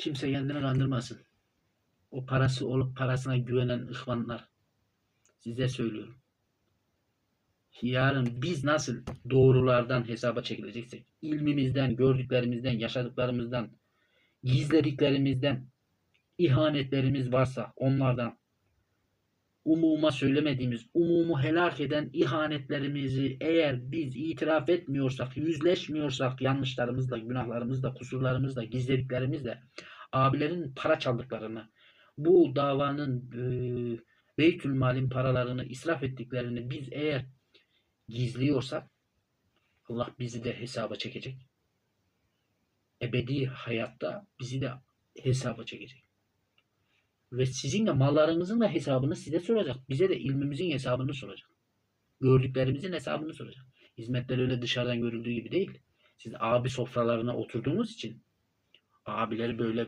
Kimse kendini kandırmasın. O parası olup parasına güvenen ihvanlar. Size söylüyorum. Yarın biz nasıl doğrulardan hesaba çekileceksek, ilmimizden, gördüklerimizden, yaşadıklarımızdan, gizlediklerimizden, ihanetlerimiz varsa onlardan, umuma söylemediğimiz, umumu helak eden ihanetlerimizi eğer biz itiraf etmiyorsak, yüzleşmiyorsak yanlışlarımızla, günahlarımızla, kusurlarımızla, gizlediklerimizle, abilerin para çaldıklarını, bu davanın e, Beytülmal'in paralarını israf ettiklerini biz eğer gizliyorsak Allah bizi de hesaba çekecek. Ebedi hayatta bizi de hesaba çekecek. Ve sizin de mallarınızın da hesabını size soracak. Bize de ilmimizin hesabını soracak. Gördüklerimizin hesabını soracak. Hizmetler öyle dışarıdan görüldüğü gibi değil. Siz abi sofralarına oturduğunuz için abileri böyle